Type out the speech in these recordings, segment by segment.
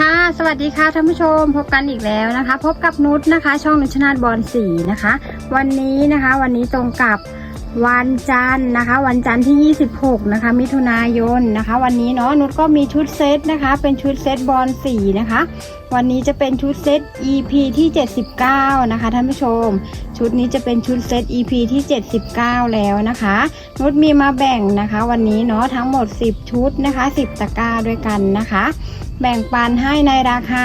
ค่ะสวัสดีค่ะท่านผู้ชมพบกันอีกแล้วนะคะ พบกับนุชนะคะ ช่องนุชนาทบอลสีนะคะ วันนี้นะคะ วันนี้ตรงกับ วันจันทร์นะคะ วันจันทร์ที่ 26 นะคะ มิถุนายนนะคะ วันนี้เนาะนุชก็มีชุดเซตนะคะ เป็นชุดเซตบอลสีนะคะ วันนี้จะเป็นชุดเซต EP ที่ 79 นะคะท่านผู้ชม ชุดนี้จะเป็นชุดเซต EP ที่ 79 แล้วนะคะนุชมีมาแบ่งนะคะ วันนี้เนาะทั้งหมด 10 ชุดนะคะ 10 ตะกร้าด้วยกันนะคะ แบ่งปันให้ในราคา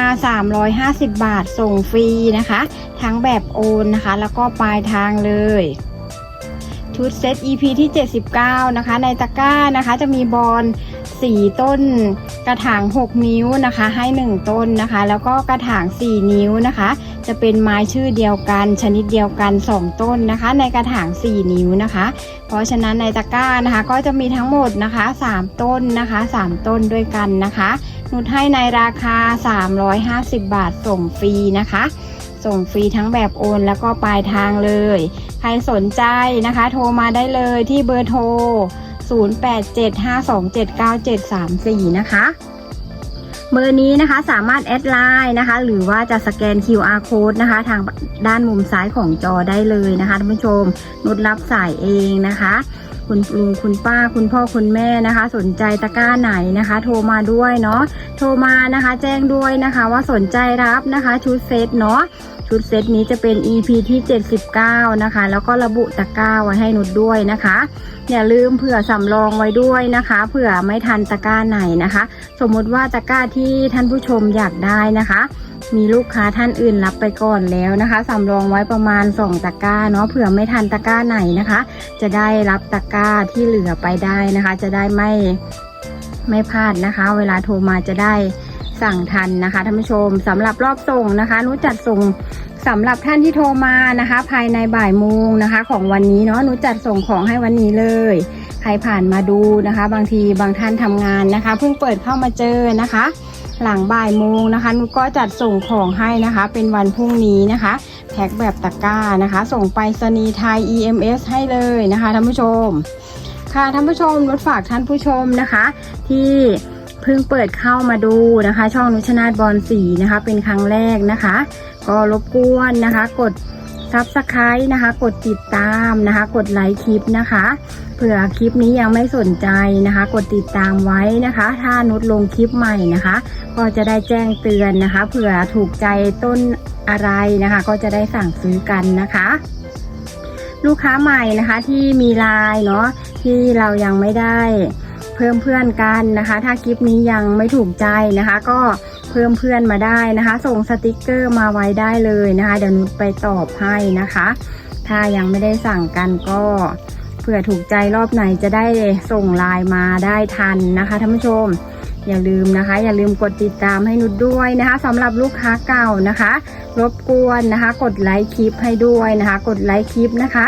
350 บาทส่งฟรีนะคะ ทั้งแบบโอนนะคะ แล้วก็ปลายทางเลย ชุดเซต EP ที่ 79 นะคะ ในตะกร้านะคะ จะมีบอล4 ต้น กระถาง 6 นิ้วนะคะ ให้ 1 ต้นนะคะ แล้วก็กระถาง 4 นิ้วนะคะ จะเป็นไม้ชื่อเดียวกัน ชนิดเดียวกัน 2 ต้นนะคะ ในกระถาง 4 นิ้วนะคะ เพราะฉะนั้นในตะกร้านะคะ ก็จะมีทั้งหมดนะคะ 3 ต้นนะคะ 3 ต้นด้วยกันนะคะนุดให้ในราคา 350 บาทส่งฟรีนะคะ ส่งฟรีทั้งแบบโอน แล้วก็ปลายทางเลย ใครสนใจนะคะ โทรมาได้เลยที่เบอร์โทร 0875279734 นะคะเบอร์นี้นะคะสามารถแอดไลน์นะคะ หรือว่าจะสแกน QR code นะคะ ทางด้านมุมซ้ายของจอได้เลยนะคะท่านผู้ชมนุดรับสายเองนะคะ คุณลุงคุณป้าคุณพ่อคุณแม่นะคะ สนใจตะกร้าไหนนะคะ โทรมาด้วยเนาะโทรมานะคะ แจ้งด้วยนะคะ ว่าสนใจรับนะคะชุดเซตเนาะ ชุดเซตนี้จะเป็น EP ที่ 79 นะคะ แล้วก็ระบุตะกร้าไว้ให้นุดด้วยนะคะ อย่าลืมเผื่อสำรองไว้ด้วยนะคะ เผื่อไม่ทันตะกร้าไหนนะคะ สมมุติว่าตะกร้าที่ท่านผู้ชมอยากได้นะคะ มีลูกค้าท่านอื่นรับไปก่อนแล้วนะคะสำรองไว้ประมาณ 2 ตะกร้าเนาะเผื่อไม่ทันตะกร้าไหนนะคะ จะได้รับตะกร้าที่เหลือไปได้นะคะ จะได้ไม่ไม่พลาดนะคะ เวลาโทรมาจะได้ สั่งทันนะคะท่านผู้ชมสำหรับรอบส่งนะคะนุจัดส่งสำหรับท่านที่โทรมานะคะ ภายในบ่ายโมงนะคะ ของวันนี้เนาะนุจัดส่งของให้วันนี้เลย ใครผ่านมาดูนะคะ บางทีบางท่านทำงานนะคะเพิ่งเปิดเข้ามาเจอนะคะ หลังบ่ายโมงนะคะนุก็จัดส่งของให้นะคะ เป็นวันพรุ่งนี้นะคะ แพ็คแบบตะกร้านะคะ ส่งไปรษณีย์ไทย EMS ให้เลยนะคะท่านผู้ชมค่ะท่านผู้ชมนุชฝากท่านผู้ชมนะคะ ที่ เพิ่งเปิดเข้ามาดูนะคะ ช่องนุชนาธบอลสีนะคะ เป็นครั้งแรกนะคะ ก็รบกวนนะคะ กดซับสไครต์นะคะ กดติดตามนะคะ กดไลค์คลิปนะคะเผื่อคลิปนี้ยังไม่สนใจนะคะ กดติดตามไว้นะคะ ถ้านุชลงคลิปใหม่นะคะ ก็จะได้แจ้งเตือนนะคะเผื่อถูกใจต้นอะไรนะคะ ก็จะได้สั่งซื้อกันนะคะ ลูกค้าใหม่นะคะที่มีไลน์เนาะที่เรายังไม่ได้ เพิ่มเพื่อนกันนะคะ ถ้าคลิปนี้ยังไม่ถูกใจนะคะ ก็เพิ่มเพื่อนมาได้นะคะ ส่งสติกเกอร์มาไว้ได้เลยนะคะ เดี๋ยวนุชไปตอบให้นะคะ ถ้ายังไม่ได้สั่งกันก็เผื่อถูกใจรอบไหนจะได้ส่งไลน์มาได้ทันนะคะท่านผู้ชมอย่าลืมนะคะ อย่าลืมกดติดตามให้นุชด้วยนะคะสำหรับลูกค้าเก่านะคะ รบกวนนะคะ กดไลค์คลิปให้ด้วยนะคะ กดไลค์คลิปนะคะ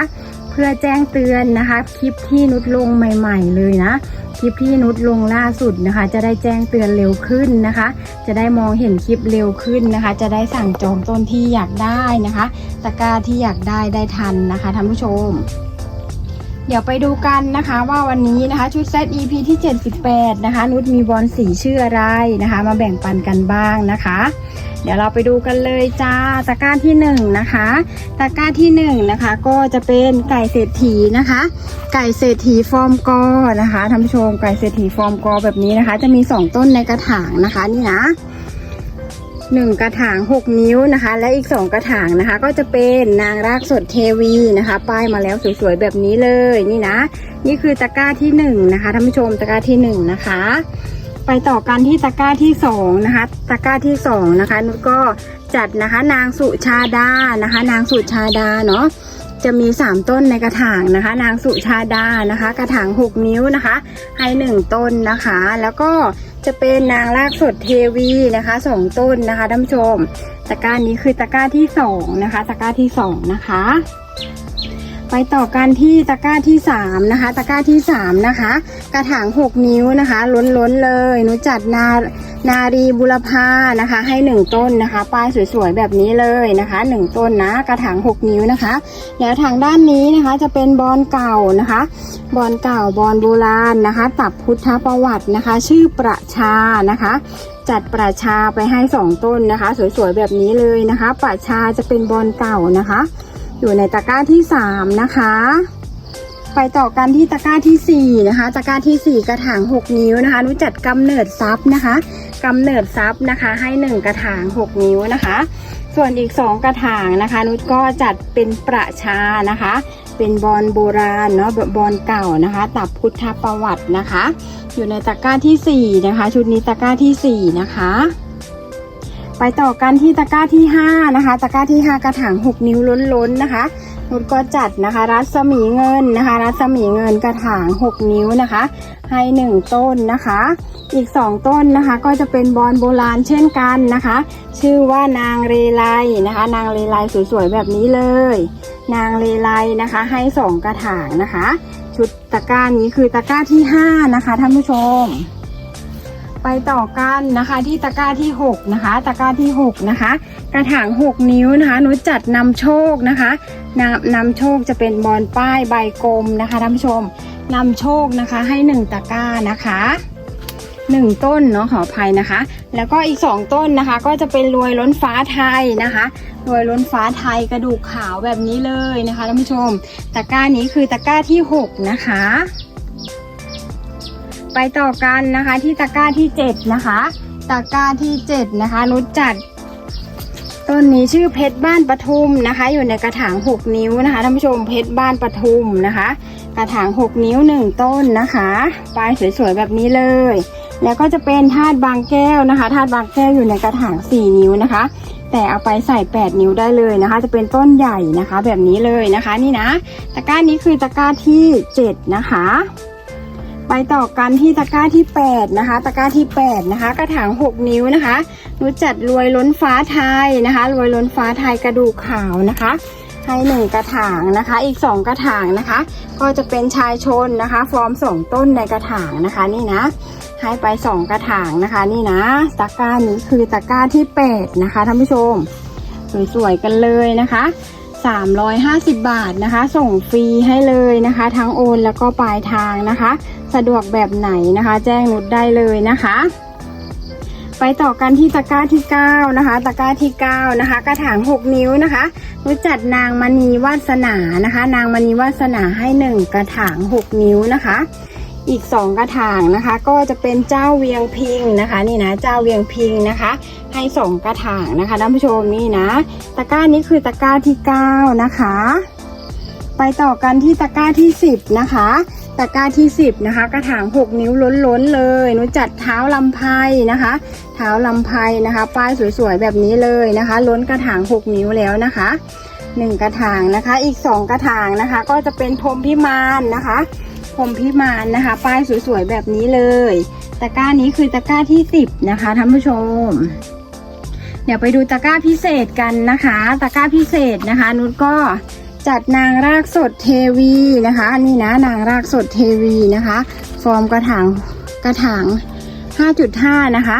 พื่อแจ้งเตือนนะคะ คลิปที่นุดลงใหม่ ๆ เลยนะ คลิปที่นุดลงล่าสุดนะคะ จะได้แจ้งเตือนเร็วขึ้นนะคะ จะได้มองเห็นคลิปเร็วขึ้นนะคะ จะได้สั่งจองต้นที่อยากได้นะคะ ตะกร้าที่อยากได้ได้ทันนะคะท่านผู้ชม เดี๋ยวไปดูกันนะคะว่าวันนี้นะคะชุดเซต EP ที่ 78 นะคะ นุชมีบอลสีชื่ออะไรนะคะ มาแบ่งปันกันบ้างนะคะ เดี๋ยวเราไปดูกันเลยจ้าตะกร้าที่หนึ่งนะคะตะกร้าที่หนึ่งนะคะก็จะเป็นไก่เศรษฐีนะคะ ไก่เศรษฐีฟอร์มกอนะคะท่านผู้ชมไก่เศรษฐีฟอร์มกอแบบนี้นะคะ จะมีสองต้นในกระถางนะคะนี่นะ หนึ่งกระถางหกนิ้วนะคะ และอีกสองกระถางนะคะ ก็จะเป็นนางรากสดเทวีนะคะ ป้ายมาแล้วสวยๆแบบนี้เลยนี่นะ นี่คือตะกร้าที่หนึ่งนะคะท่านผู้ชมตะกร้าที่หนึ่งนะคะ ไปต่อกันที่ตะกร้าที่สองนะคะตะกร้าที่สองนะคะนุชก็จัดนะคะนางสุชาดานะคะ นางสุชาดาเนาะจะมีสามต้นในกระถางนะคะ นางสุชาดานะคะ กระถางหกนิ้วนะคะ ให้หนึ่งต้นนะคะ แล้วก็ จะเป็นนางรากสดเทวีนะคะสองต้นนะคะท่านผู้ชม ตะกร้านี้คือตะกร้าที่สองนะคะ ตะกร้าที่สองนะคะ ไปต่อกันที่ตะกร้าที่สามนะคะ ตะกร้าที่สามนะคะ กระถางหกนิ้วนะคะ ล้นๆเลยหนูจัดนานารีบุรพานะคะ ให้หนึ่งต้นนะคะป้ายสวยๆแบบนี้เลยนะคะหนึ่งต้นนะกระถางหกนิ้วนะคะ แล้วทางด้านนี้นะคะจะเป็นบอลเก่านะคะ บอลเก่าบอลโบราณนะคะตับพุทธประวัตินะคะ ชื่อประชานะคะจัดประชาไปให้สองต้นนะคะ สวยๆแบบนี้เลยนะคะ ประชาจะเป็นบอลเก่านะคะ อยู่ในตะกร้าที่สามนะคะ ไปต่อกันที่ตะกร้าที่สี่นะคะ ตะกร้าที่สี่กระถางหกนิ้วนะคะ รู้จัดกำเนิดซับนะคะกำเนิดซับนะคะ ให้หนึ่งกระถางหกนิ้วนะคะ ส่วนอีกสองกระถางนะคะ นุชก็จัดเป็นประชานะคะ เป็นบอลโบราณเนาะบอลเก่านะคะ ตับพุทธประวัตินะคะ อยู่ในตะกร้าที่สี่นะคะ ชุดนี้ตะกร้าที่สี่นะคะ ไปต่อกันที่ตะกร้าที่ห้านะคะ ตะกร้าที่ห้ากระถางหกนิ้วล้นๆนะคะนุชก็จัดนะคะ รัศมีเงินนะคะ รัศมีเงินกระถาง 6 นิ้วนะคะ ให้หนึ่งต้นนะคะ อีก 2 ต้นนะคะ ก็จะเป็นบอลโบราณเช่นกันนะคะ ชื่อว่านางเรไลนะคะ นางเรไลสวยๆแบบนี้เลย นางเรไลนะคะ ให้ 2 กระถางนะคะ ชุดตะกร้านี้คือตะกร้าที่ 5 นะคะท่านผู้ชม ไปต่อกันนะคะ ที่ตะกร้าที่ 6 นะคะ ตะกร้าที่ 6 นะคะ กระถาง 6 นิ้วนะคะหนูจัดนำโชคนะคะนำนำโชคจะเป็นบอลป้ายใบกลมนะคะท่านผู้ชมนำโชคนะคะให้ 1 ตะกร้านะคะ1ต้นเนาะขออภัยนะคะ แล้วก็อีก2ต้นนะคะ ก็จะเป็นรวยล้นฟ้าไทยนะคะรวยล้นฟ้าไทยกระดูกขาวแบบนี้เลยนะคะท่านผู้ชม ตะกร้านี้คือตะกร้าที่ 6 นะคะ ไปต่อกันนะคะ ที่ตะกร้าที่7นะคะตะกร้าที่7นะคะนุชจัดต้นนี้ชื่อเพชรบ้านปทุมนะคะ อยู่ในกระถาง 6 นิ้วนะคะท่านผู้ชมเพชรบ้านปทุมนะคะ กระถาง 6 นิ้ว 1 ต้นนะคะปลายสวยๆแบบนี้เลย แล้วก็จะเป็นธาตุบางแก้วนะคะธาตุบางแก้วอยู่ในกระถาง 4 นิ้วนะคะ แต่เอาไปใส่ 8 นิ้วได้เลยนะคะ จะเป็นต้นใหญ่นะคะ แบบนี้เลยนะคะ นี่นะตะกร้านี้คือตะกร้าที่ 7 นะคะ ไปต่อกันที่ตะกร้าที่ 8 นะคะ ตะกร้าที่ 8 นะคะ กระถาง 6 นิ้วนะคะรู้จัดรวยล้นฟ้าไทยนะคะ รวยล้นฟ้าไทยกระดูกขาวนะคะให้หนึ่งกระถางนะคะ อีก 2 กระถางนะคะ ก็จะเป็นชายชนนะคะ ฟอร์มสองต้นในกระถางนะคะนี่นะ ให้ไป 2 กระถางนะคะนี่นะ ตะกร้านี้คือตะกร้าที่ 8 นะคะท่านผู้ชมสวยๆกันเลยนะคะ 350 บาทนะคะ ส่งฟรีให้เลยนะคะ ทั้งโอนแล้วก็ปลายทางนะคะ สะดวกแบบไหนนะคะ แจ้งนุชได้เลยนะคะ ไปต่อกันที่ตะกร้าที่ 9 นะคะ ตะกร้าที่ 9 นะคะ กระถาง 6 นิ้วนะคะนุชจัดนางมณีวาสนานะคะ นางมณีวาสนาให้ 1 กระถาง 6 นิ้วนะคะ อีก 2 กระถางนะคะ ก็จะเป็นเจ้าเวียงพิงนะคะนี่นะเจ้าเวียงพิงนะคะ ให้ 2 กระถางนะคะท่านผู้ชมนี่นะ ตะกร้านี้คือตะกร้าที่ 9 นะคะ ไปต่อกันที่ตะกร้าที่ 10 นะคะตะกร้าที่10นะคะกระถาง 6 นิ้วล้นๆเลยหนูจัดเท้าลำไพนะคะ เท้าลำไพนะคะ ป้ายสวยๆแบบนี้เลยนะคะ ล้นกระถาง 6 นิ้วแล้วนะคะ 1 กระถางนะคะ อีก 2 กระถางนะคะ ก็จะเป็นพรมพิมานนะคะ พรมพิมานนะคะ ป้ายสวยๆแบบนี้เลย ตะกร้านี้คือตะกร้าที่ 10 นะคะท่านผู้ชม เดี๋ยวไปดูตะกร้าพิเศษกันนะคะ ตะกร้าพิเศษนะคะ นุชก็จัดนางรากสดเทวีนะคะนี่นะนางรากสดเทวีนะคะ ฟอร์มกระถางกระถาง 5.5 นะคะ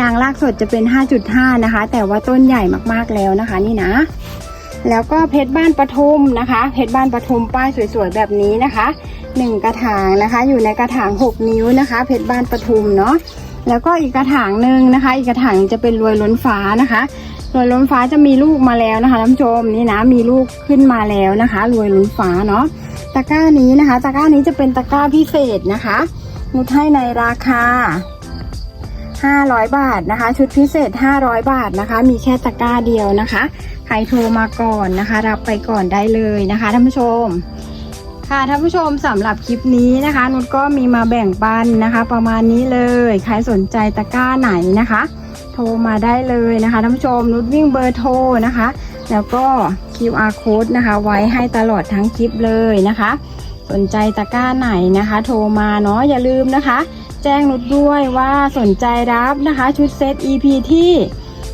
นางรากสดจะเป็น 5.5 นะคะ แต่ว่าต้นใหญ่มากๆแล้วนะคะ นี่นะแล้วก็เพชรบ้านปทุมนะคะ เพชรบ้านปทุมป้ายสวยๆแบบนี้นะคะ หนึ่งกระถางนะคะ อยู่ในกระถาง 6 นิ้วนะคะ เพชรบ้านปทุมเนาะแล้วก็อีกกระถางหนึ่งนะคะ อีกกระถางจะเป็นรวยล้นฟ้านะคะรวยล้นฟ้าจะมีลูกมาแล้วนะคะท่านผู้ชมนี่นะมีลูกขึ้นมาแล้วนะคะ รวยล้นฟ้าเนาะตะกร้านี้นะคะ ตะกร้านี้จะเป็นตะกร้าพิเศษนะคะนุชให้ในราคา500 บาทนะคะ ชุดพิเศษ 500 บาทนะคะ มีแค่ตะกร้าเดียวนะคะ ใครโทรมาก่อนนะคะ รับไปก่อนได้เลยนะคะท่านผู้ชม ค่ะท่านผู้ชมสำหรับคลิปนี้นะคะนุชก็มีมาแบ่งปันนะคะ ประมาณนี้เลยใครสนใจตะกร้าไหนนะคะ โทรมาได้เลยนะคะท่านผู้ชมนุชวิ่งเบอร์โทรนะคะ แล้วก็ QR code นะคะ ไว้ให้ตลอดทั้งคลิปเลยนะคะ สนใจตะกร้าไหนนะคะ โทรมาเนาะอย่าลืมนะคะ แจ้งนุชด้วยว่าสนใจรับนะคะ ชุดเซต EP ที่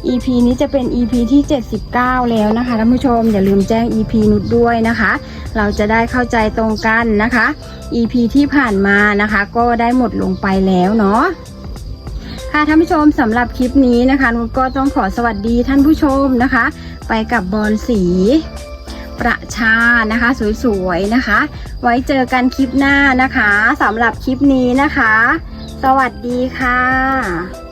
EP นี้จะเป็น EP ที่ 79 แล้วนะคะท่านผู้ชมอย่าลืมแจ้ง EP นุชด้วยนะคะ เราจะได้เข้าใจตรงกันนะคะ EP ที่ผ่านมานะคะ ก็ได้หมดลงไปแล้วเนาะค่ะท่านผู้ชมสำหรับคลิปนี้นะคะนุชก็ต้องขอสวัสดีท่านผู้ชมนะคะ ไปกับบอลสีประชานะคะ สวยๆนะคะ ไว้เจอกันคลิปหน้านะคะสำหรับคลิปนี้นะคะ สวัสดีค่ะ